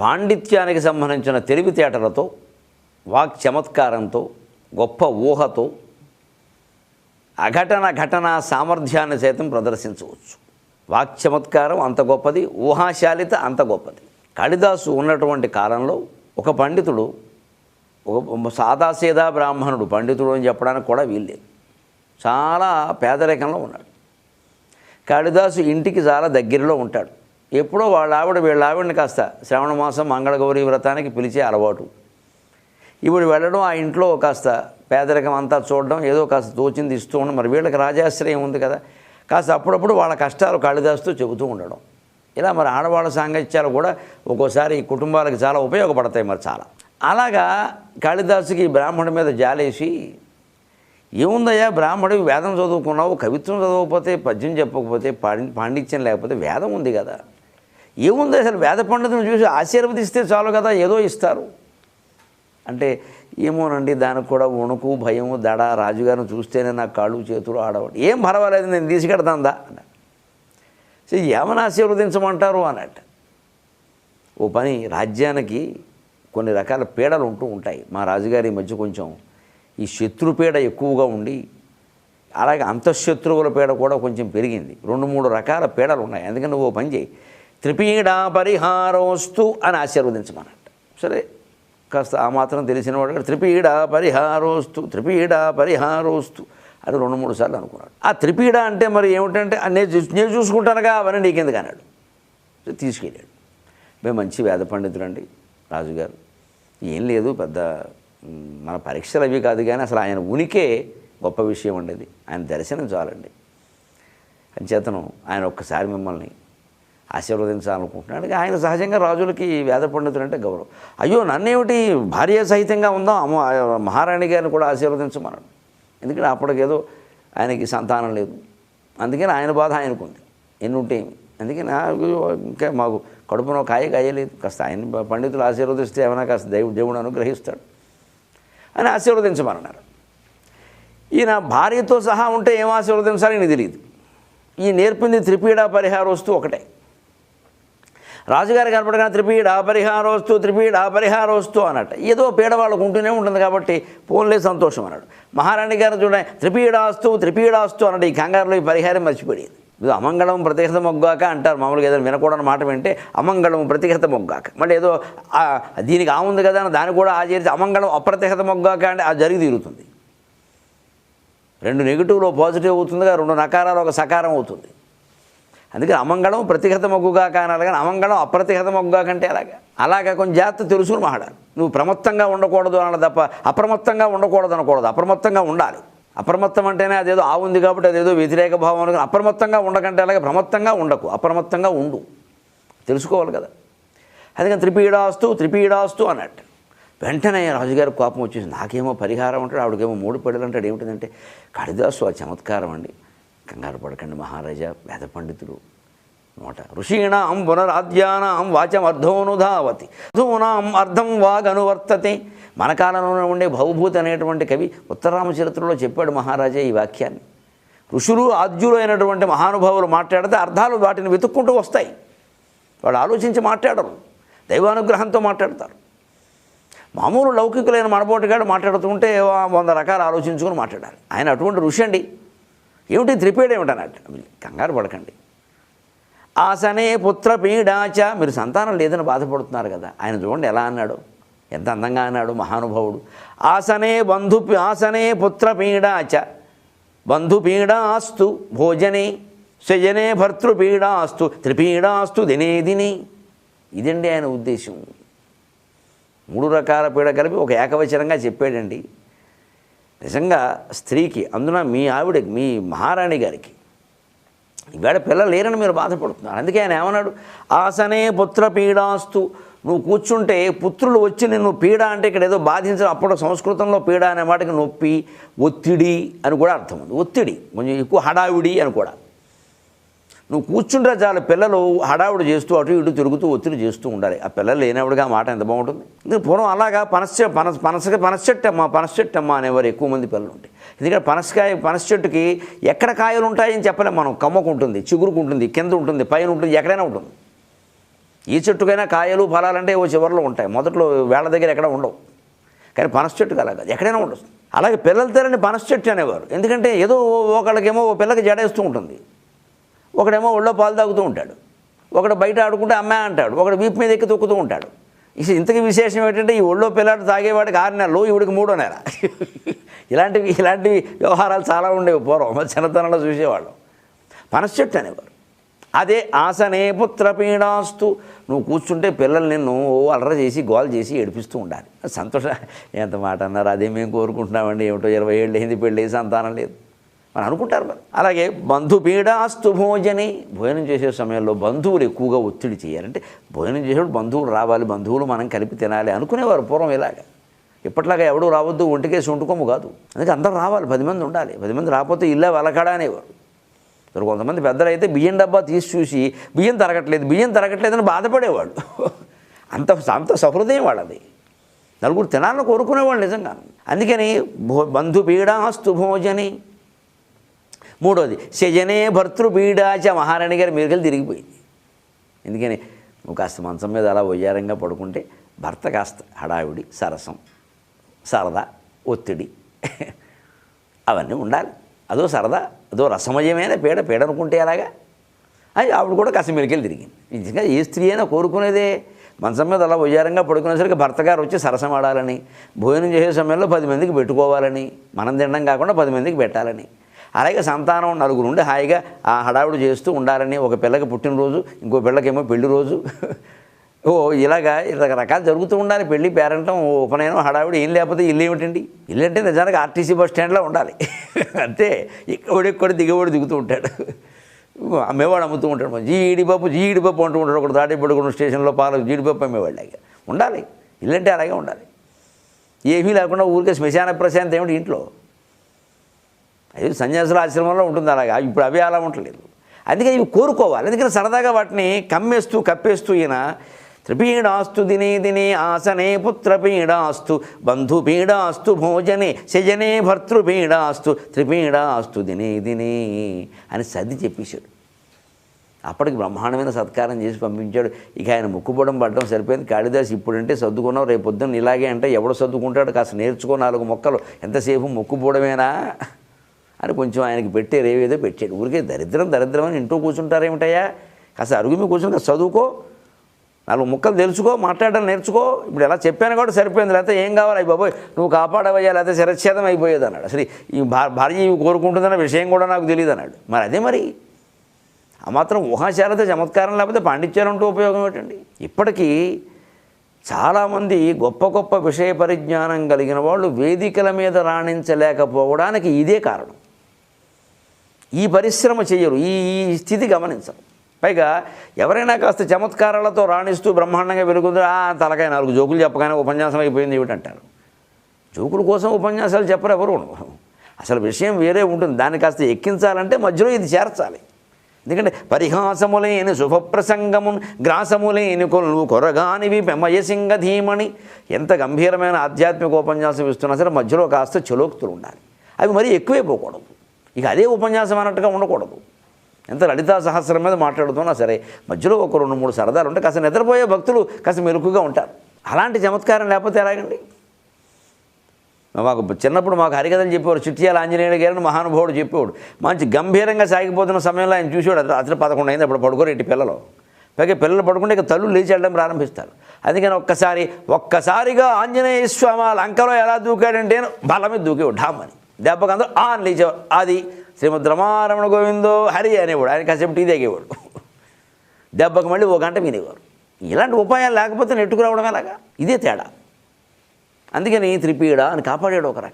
పాండిత్యానికి సంబంధించిన తెలివితేటలతో వాక్ చమత్కారంతో గొప్ప ఊహతో అఘటన ఘటన సామర్థ్యాన్ని సైతం ప్రదర్శించవచ్చు. వాక్ చమత్కారం అంత గొప్పది ఊహాశాలిత అంత గొప్పది. కాళిదాసు ఉన్నటువంటి కాలంలో ఒక పండితుడు ఒక సాదాసీదా బ్రాహ్మణుడు పండితుడు అని చెప్పడానికి కూడా వీల్లేదు. చాలా పేదరికంలో ఉన్నాడు. కాళిదాసు ఇంటికి చాలా దగ్గరలో ఉంటాడు. ఎప్పుడో వాళ్ళ ఆవిడ వీళ్ళ ఆవిడని కాస్త శ్రావణ మాసం మంగళగౌరి వ్రతానికి పిలిచే అలవాటు. ఇప్పుడు వెళ్ళడం ఆ ఇంట్లో కాస్త పేదరికం అంతా చూడడం ఏదో కాస్త తోచింది ఇస్తూ ఉండడం. మరి వీళ్ళకి రాజాశ్రయం ఉంది కదా కాస్త అప్పుడప్పుడు వాళ్ళ కష్టాలు కాళిదాసుతో చెబుతూ ఉండడం. ఇలా మరి ఆడవాళ్ళ సాంగత్యాలు కూడా ఒక్కోసారి ఈ కుటుంబాలకు చాలా ఉపయోగపడతాయి మరి చాలా. అలాగా కాళిదాసుకి ఈ బ్రాహ్మణుడి మీద జాలేసి ఏముందయ్యా బ్రాహ్మడు వేదం చదువుకున్నావు కవిత్వం చదవకపోతే పద్యం చెప్పకపోతే పాండి పాండిత్యం లేకపోతే వేదం ఉంది కదా. ఏముంది అసలు వేద పండితుని చూసి ఆశీర్వదిస్తే చాలు కదా ఏదో ఇస్తారు. అంటే ఏమోనండి దానికి కూడా వణుకు భయం దడ రాజుగారిని చూస్తేనే నాకు కాళ్ళు చేతులు ఆడవాడు. ఏం పర్వాలేదు నేను తీసుకెడతాందా? అన్న సో ఏమని ఆశీర్వదించమంటారు? అన్నట్టు ఓ పని రాజ్యానికి కొన్ని రకాల పీడలు ఉంటూ ఉంటాయి. మా రాజుగారి మధ్య కొంచెం ఈ శత్రుపీడ ఎక్కువగా ఉండి అలాగే అంతఃశత్రువుల పీడ కూడా కొంచెం పెరిగింది. రెండు మూడు రకాల పీడలు ఉన్నాయి. అందుకని ఓ పని చేయి. త్రిపీడా పరిహారోస్తు అని ఆశీర్వదించమన్నట్టు సరే కాస్త ఆ మాత్రం తెలిసిన వాడు కూడా త్రిపీడ పరిహారోస్తు త్రిపీడ పరిహారోస్తు అని రెండు మూడు సార్లు అనుకున్నాడు. ఆ త్రిపీడ అంటే మరి ఏమిటంటే "ఆ, నేను నేను చూసుకుంటానుగా అవన్నీ నీకెందుకు అన్నాడు. తీసుకెళ్ళాడు. మేము మంచి వేద పండితులండి రాజుగారు. ఏం లేదు పెద్ద మన పరీక్షలు అవి కాదు కానీ అసలు ఆయన ఉనికే గొప్ప విషయం ఉండేది ఆయన దర్శనం చాలండి. అంచేతను ఆయన ఒక్కసారి మిమ్మల్ని ఆశీర్వదించాలనుకుంటున్నాడు. ఆయన సహజంగా రాజులకి వేద పండితులు అంటే గౌరవం. అయ్యో నన్నేమిటి భార్య సహితంగా ఉందాం? అమ్మ మహారాణి గారిని కూడా ఆశీర్వదించమన్నాడు. ఎందుకంటే అప్పటికేదో ఆయనకి సంతానం లేదు. అందుకని ఆయన బాధ ఆయనకుంది. ఎన్నుంటే ఏమి? అందుకని నాకు ఇంకా మాకు కడుపున కాయ కాయలేదు. కాస్త ఆయన పండితులు ఆశీర్వదిస్తే ఏమైనా కాస్త దేవుడు దేవుడు అనుగ్రహిస్తాడు. అని ఆశీర్వదించమన్నారు ఈయన భార్యతో సహా ఉంటే ఏం ఆశీర్వదించాలని తెలియదు ఈ నేర్పింది త్రిపీడ వస్తువు ఒకటే. రాజుగారు కనపడగా త్రిపీడ పరిహారోస్తు త్రిపీడ పరిహారోస్తు అన్నట్టు. ఏదో పీడ వాళ్ళకు ఉంటూనే ఉంటుంది కాబట్టి పోన్లే సంతోషం అన్నాడు. మహారాణి గారు చూడండి త్రిపీడాస్తు త్రిపీడాస్తు అన్నట్టు ఈ కంగారులో ఈ పరిహారం మర్చిపోయేది. ఇది అమంగళం ప్రతిహత మొగ్గాక అంటారు. మామూలుగా ఏదైనా వినకూడని మాట వింటే అమంగళం ప్రతిహత మొగ్గాక. మళ్ళీ ఏదో దీనికి ఆ ఉంది కదా అని దాన్ని కూడా ఆచరించి అమంగళం అప్రతిహత మొగ్గాక అంటే అది జరిగి తీరుతుంది. రెండు నెగిటివ్లో పాజిటివ్ అవుతుందిగా రెండు నకారాలు ఒక సకారం అవుతుంది. అందుకే అమంగళం ప్రతిహత మొగ్గుగా కానాలి కానీ అమంగళం అప్రతిహత మొగ్గుగా కంటే అలాగా. అలాగా కొంచెం జాగ్రత్త తెలుసుకుని మాట్లాడాలి నువ్వు ప్రమత్తంగా ఉండకూడదు అన్నది తప్ప అప్రమత్తంగా ఉండకూడదు అనకూడదు. అప్రమత్తంగా ఉండాలి. అప్రమత్తం అంటేనే అదేదో ఆ ఉంది కాబట్టి అదేదో వ్యతిరేక భావం అనుకుని అప్రమత్తంగా ఉండకంటే అలాగే ప్రమత్తంగా ఉండకు. అప్రమత్తంగా ఉండు. తెలుసుకోవాలి కదా. అందుకని త్రిపీడాస్తు త్రిపీడాస్తు అన్నట్టు వెంటనే రాజుగారి కోపం వచ్చేసి నాకేమో పరిహారం అంటాడు ఆవిడకేమో మూడు పడేలు అంటాడు. ఏమిటంటే కాళిదాసు ఆ చమత్కారం అండి. కంగారు పడకండి మహారాజా వేద పండితులు. నోట. ఋషీణాం పునరాద్యానాం వాచం అర్ధోనుధావతి అర్ధూనాం అర్థం వాగనువర్తతే. మన కాలంలో ఉండే భవభూతి అనేటువంటి కవి ఉత్తరామచరిత్రలో చెప్పాడు మహారాజా ఈ వాక్యాన్ని. ఋషులు ఆద్యులు అయినటువంటి మహానుభావులు మాట్లాడితే అర్థాలు వాటిని వెతుక్కుంటూ వస్తాయి. వాళ్ళు ఆలోచించి మాట్లాడరు. దైవానుగ్రహంతో మాట్లాడతారు. మామూలు లౌకికులైన మనపోటుగాడు మాట్లాడుతుంటే వంద రకాలు ఆలోచించుకొని మాట్లాడాలి. ఆయన అటువంటి ఋషి అండి. ఏమిటి త్రిపేడ ఏమిటన్నట్టు కంగారు పడకండి. ఆసనే పుత్ర పీడాచ. మీరు సంతానం లేదని బాధపడుతున్నారు కదా. ఆయన చూడండి ఎలా అన్నాడు. ఎంత అందంగా అన్నాడు మహానుభావుడు. ఆసనే బంధు ఆసనే పుత్ర పీడాచ. బంధు పీడాస్తు భోజనే స్వజనే భర్తృపీడాస్తు త్రిపీడాస్తు దినే దిని. ఇదండి ఆయన ఉద్దేశం. మూడు రకాల పీడ కలిపి ఒక ఏకవచనంగా చెప్పాడండి. నిజంగా స్త్రీకి అందున మీ ఆవిడకి మీ మహారాణి గారికి ఈవేళ పిల్లలు లేరని మీరు బాధపడుతున్నారు. అందుకే ఆయన ఏమన్నాడు? ఆసనే పుత్ర పీడాస్తు. నువ్వు కూర్చుంటే పుత్రులు వచ్చి నిన్ను పీడ అంటే ఇక్కడ ఏదో బాధించడం అప్పుడు సంస్కృతంలో పీడ అనే మాటకి నొప్పి ఒత్తిడి అని కూడా అర్థం ఉంది. ఒత్తిడి కొంచెం ఎక్కువ హడావిడి అని కూడా. నువ్వు కూర్చుంటే చాలు పిల్లలు హడావుడు చేస్తూ అటు ఇటు తిరుగుతూ ఒత్తిడి చేస్తూ ఉండాలి. ఆ పిల్లలు లేనప్పుడు ఆ మాట ఎంత బాగుంటుంది? ఇది పూర్వం అలాగా పనస పనస పనస పనస చెట్టు అమ్మా పనస చెట్టు అమ్మా అనేవారు ఎక్కువ మంది పిల్లలు ఉంటాయి ఎందుకంటే పనసకాయ పనస చెట్టుకి ఎక్కడ కాయలు ఉంటాయని చెప్పలేము మనం. కమ్మకుంటుంది చిగురుకుంటుంది కింద ఉంటుంది పైన ఉంటుంది ఎక్కడైనా ఉంటుంది. ఈ చెట్టుకైనా కాయలు ఫలాలంటే ఓ చివరిలో ఉంటాయి. మొదట్లో వేళ దగ్గర ఎక్కడ ఉండవు. కానీ పనస చెట్టుకు అలా కాదు. ఎక్కడైనా ఉండదు అలాగే పిల్లల తెరని పనస చెట్టు అనేవారు. ఎందుకంటే ఏదో ఒకళ్ళకేమో ఓ పిల్లకి జడేస్తూ ఉంటుంది. ఒకడేమో ఒళ్ళో పాలు తాగుతూ ఉంటాడు. ఒకడు బయట ఆడుకుంటే అమ్మాయి అంటాడు. ఒకడు వీపు మీద ఎక్కి తొక్కుతూ ఉంటాడు. ఇక ఇంతకీ విశేషం ఏంటంటే ఈ ఒళ్ళో పిల్లాడు తాగేవాడికి ఆరు నెలలు ఇవిడికి మూడో నెల. ఇలాంటివి ఇలాంటివి వ్యవహారాలు చాలా ఉండేవి పూర్వం. చిన్నతనంలో చూసేవాళ్ళం. పనస చెట్టు అనేవారు. అదే ఆసనే పుత్రపీడాస్తు నువ్వు కూర్చుంటే పిల్లలు నిన్ను ఓ అలర చేసి గోల్ చేసి ఏడిపిస్తూ ఉండాలి. సంతోష. ఎంత మాట అన్నారు? అదే మేము కోరుకుంటున్నామండి. ఏమిటో ఇరవై ఏళ్ళు అయింది పెళ్ళి సంతానం లేదు. అని అనుకుంటారు మరి. అలాగే బంధు పీడాస్తు భోజని. భోజనం చేసే సమయంలో బంధువులు ఎక్కువగా ఒత్తిడి చేయాలంటే భోజనం చేసేప్పుడు బంధువులు రావాలి బంధువులు మనం కలిపి తినాలి అనుకునేవారు పూర్వం ఇలాగా. ఇప్పట్లాగా ఎవడు రావద్దు ఒంటికేసి వండుకోము కాదు. అందుకే అందరూ రావాలి పది మంది ఉండాలి. పది మంది రాకపోతే ఇల్లా వెలకడా అనేవారు. మరి కొంతమంది పెద్దలు అయితే బియ్యం డబ్బా తీసి చూసి బియ్యం తరగట్లేదు బియ్యం తరగట్లేదని బాధపడేవాడు అంత అంత సహృదయం వాళ్ళది. నలుగురు తినాలని కోరుకునేవాళ్ళు నిజంగా అందుకని భో బంధు పీడాస్తు భోజని. మూడోది శజనే భర్తృపీడాచ మహారాణి గారి మీరుకెళ్ళి తిరిగిపోయింది. ఎందుకని నువ్వు కాస్త మంచం మీద అలా ఒయ్యారంగా పడుకుంటే భర్త కాస్త హడావిడి సరసం సరదా ఒత్తిడి అవన్నీ ఉండాలి. అదో సరదా అదో రసమయమైన పీడ పీడ అనుకుంటే ఎలాగా? అది ఆవిడ కూడా కాస్త మీరుకెళ్ళి తిరిగింది. నిజంగా ఏ స్త్రీ అయినా కోరుకునేదే మంచం మీద అలా ఉయ్యారంగా పడుకునేసరికి భర్త గారు వచ్చి సరసం ఆడాలని భోజనం చేసే సమయంలో పది మందికి పెట్టుకోవాలని మనం తినడం కాకుండా పది మందికి పెట్టాలని అలాగే సంతానం నలుగురు ఉండి హాయిగా ఆ హడావుడు చేస్తూ ఉండాలని ఒక పిల్లకి పుట్టినరోజు ఇంకో పిల్లకేమో పెళ్ళి రోజు. ఓ ఇలాగా రకరకాలు జరుగుతూ ఉండాలి. పెళ్ళి పేరంటం ఉపనయనం హడావిడి ఏం లేకపోతే ఇల్లు ఏమిటండి? ఇల్లు అంటే నిజానికి ఆర్టీసీ బస్ స్టాండ్లో ఉండాలి. అంతే. ఇక్కడ ఇక్కడ దిగబడి దిగుతూ ఉంటాడు. అమ్మేవాడు అమ్ముతూ ఉంటాడు. జీడిపప్పు జీడిపప్పు అంటూ ఉంటాడు. ఒకటి దాటిపడుకున్న స్టేషన్లో పాలకు జీడిపప్పు అమ్మేవాళ్ళు అలాగే ఉండాలి. ఇల్లు అంటే అలాగే ఉండాలి. ఏమీ లేకుండా ఊరికే శ్మశాన ప్రశాంతం ఏమిటి ఇంట్లో? అది సన్యాసుల ఆశ్రమంలో ఉంటుంది అలాగా. ఇప్పుడు అవి అలా ఉండలేదు అందుకని ఇవి కోరుకోవాలి. అందుకని సరదాగా వాటిని కమ్మేస్తూ కప్పేస్తూ ఈయన త్రిపీడాస్తు దినే దినే ఆసనే పుత్రపీడాస్తు బంధుపీడాస్తు భోజనే శజనే భర్తృపీడాస్తు త్రిపీడాస్తు దినే దినే అని సర్ది చెప్పేశాడు. అప్పటికి బ్రహ్మాండమైన సత్కారం చేసి పంపించాడు. ఇక ఆయన ముక్కుపోవడం పడడం సరిపోయింది. కాళిదాస్ ఇప్పుడంటే సర్దుకున్నావు రేపు పొద్దున్న ఇలాగే అంటే ఎవడు సర్దుకుంటాడు? కాస్త నేర్చుకో నాలుగు మొక్కలు. ఎంతసేపు ముక్కుపోవడమేనా అని కొంచెం ఆయనకి పెట్టారు ఏవేదో పెట్టాడు ఊరికే దరిద్రం దరిద్రం అని ఇంట్లో కూర్చుంటారేమిటయ్యా కాస్త అరుగు మీద కూర్చుని కాస్త చదువుకో నాలుగు ముక్కలు తెలుసుకో మాట్లాడడం నేర్చుకో. ఇప్పుడు ఎలా చెప్పాను కూడా సరిపోయింది. లేకపోతే ఏం కావాలి? అయ్యి బాబోయ్ నువ్వు కాపాడవయ్యా లేకపోతే శిరచ్ఛేదం అయిపోయేది అన్నాడు. అసలు ఈ భార్య ఇవి కోరుకుంటుందన్న విషయం కూడా నాకు తెలియదు అన్నాడు. మరి అదే మరి? ఆ మాత్రం ఊహాశాలత చమత్కారం లేకపోతే పాండిత్యం అంటూ ఉపయోగం ఏంటండి ఇప్పటికీ చాలామంది గొప్ప గొప్ప విషయ పరిజ్ఞానం కలిగిన వాళ్ళు వేదికల మీద రాణించలేకపోవడానికి ఇదే కారణం. ఈ పరిశ్రమ చేయరు ఈ ఈ స్థితి గమనించరు. పైగా ఎవరైనా కాస్త చమత్కారాలతో రాణిస్తూ బ్రహ్మాండంగా వెలుగుందో ఆ తలకాయ నాలుగు జోకులు చెప్పగానే ఉపన్యాసం అయిపోయింది ఏమిటంటారు? జోకుల కోసం ఉపన్యాసాలు చెప్పరు ఎవరు. అసలు విషయం వేరే ఉంటుంది. దాన్ని కాస్త ఎక్కించాలంటే మధ్యలో ఇది చేర్చాలి. ఎందుకంటే పరిహాసములేని శుభప్రసంగమున్ గ్రాసములేని కొలు కొరగానివి పెమయసింగ ధీమణి ఎంత గంభీరమైన ఆధ్యాత్మిక ఉపన్యాసం ఇస్తున్నా సరే మధ్యలో కాస్త చలోక్తులు ఉండాలి. అవి మరీ ఎక్కువైపోకూడదు ఇక అదే ఉపన్యాసం అన్నట్టుగా ఉండకూడదు. ఎంత లలితా సహస్రం మీద మాట్లాడుతున్నా సరే మధ్యలో ఒక రెండు మూడు సరదాలు ఉంటే కాస్త నిద్రపోయే భక్తులు కాస్త మెరుకుగా ఉంటారు. అలాంటి చమత్కారం లేకపోతే ఎలాగండి మాకు చిన్నప్పుడు మాకు హరికథలు చెప్పేవారు చిట్యాల ఆంజనేయుడు గారిని మహానుభావుడు చెప్పేవాడు. మంచి గంభీరంగా సాగిపోతున్న సమయంలో ఆయన చూసేవాడు అతను పదకొండు అయింది అప్పుడు పడుకోరు ఇటు పిల్లలు? పైగా పిల్లలు పడుకుంటే ఇక తల్లు లేచి వెళ్ళడం ప్రారంభిస్తారు. అందుకని ఒక్కసారి ఒక్కసారిగా ఆంజనేయ స్వామి వాళ్ళ లంకలో ఎలా దూకాడంటే బల మీద దూకేవాడు ఢామ్ అని. దెబ్బకందరూ అందరూ ఆ అది శ్రీమద్ రమారమణ గోవిందో హరి అనేవాడు. ఆయన కాసేపు టీ తాగేవాడు. దెబ్బకు మళ్ళీ ఒక గంట వినేవారు ఇలాంటి ఉపాయాలు లేకపోతే నెట్టుకురావడం ఎలాగా? ఇదే తేడా. అందుకని త్రిపీడ అని కాపాడాడు ఒక రకం.